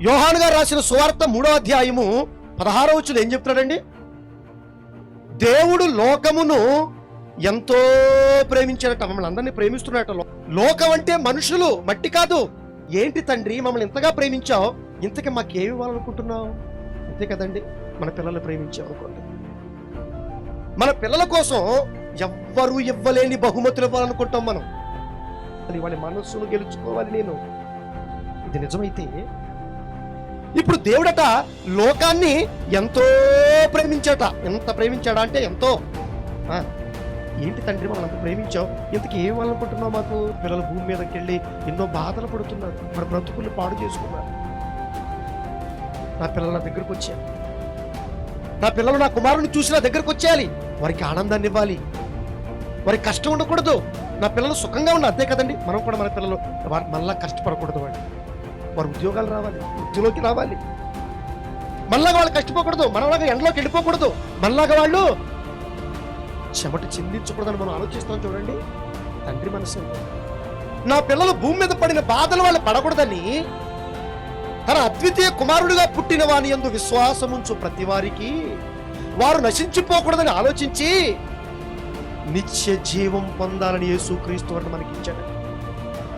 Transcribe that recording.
యోహాను గారు రాసిన సువార్త మూడో అధ్యాయము పదహారో వచ్చులు ఏం చెప్తున్నాడండి? దేవుడు లోకమును ఎంతో ప్రేమించాడట మమ్మల్ని అందరినీ ప్రేమిస్తున్నాడట. లోకం అంటే మనుషులు మట్టి కాదు. ఏంటి తండ్రి మమ్మల్ని ఇంతగా ప్రేమించావు? ఇంతకీ మాకేమి ఇవ్వాలనుకుంటున్నావు? అంతే కదండి మన పిల్లల్ని ప్రేమించావు అనుకోండి. మన పిల్లల కోసం ఎవ్వరూ ఇవ్వలేని బహుమతులు ఇవ్వాలనుకుంటాం మనం. అది వాళ్ళ మనస్సును గెలుచుకోవాలి నేను. ఇది నిజమైతే ఇప్పుడు దేవుడట లోకాన్ని ఎంతో ప్రేమించాట. ఎంత ప్రేమించాడా అంటే ఎంతో. ఏంటి తండ్రి మనం అంత ప్రేమించావు ఇంతకు ఏం వాళ్ళనుకుంటున్నావు మాకు? పిల్లలు భూమి మీదకి వెళ్ళి ఎన్నో బాధలు పడుతున్నారు. మన బ్రతుకుల్ని పాడు చేసుకున్నారు. నా పిల్లలు నా దగ్గరకు వచ్చారు. నా పిల్లలు నా కుమారుని చూసి నా దగ్గరకు వచ్చేయాలి. వారికి ఆనందాన్ని ఇవ్వాలి. వారికి కష్టం ఉండకూడదు. నా పిల్లలు సుఖంగా ఉన్న అంతే కదండి. మనం కూడా మన పిల్లలు. మళ్ళా కష్టపడకూడదు వాడు వారు ఉద్యోగాలు రావాలి వృత్తిలోకి రావాలి. మళ్ళాగా వాళ్ళు కష్టపోకూడదు మనలాగా ఎండలోకి వెళ్ళిపోకూడదు. మళ్ళాగా వాళ్ళు చెమట చిందించకూడదని మనం ఆలోచిస్తాం చూడండి. తండ్రి మనసు. నా పిల్లలు భూమి మీద పడిన బాధలు వాళ్ళు పడకూడదని తన అద్వితీయ కుమారుడిగా పుట్టిన వాని విశ్వాసం విశ్వాసముంచు ప్రతి వారికి. వారు నశించిపోకూడదని ఆలోచించి నిత్య జీవం పొందాలని యేసుక్రీస్తు వారిని మనకి ఇచ్చాడు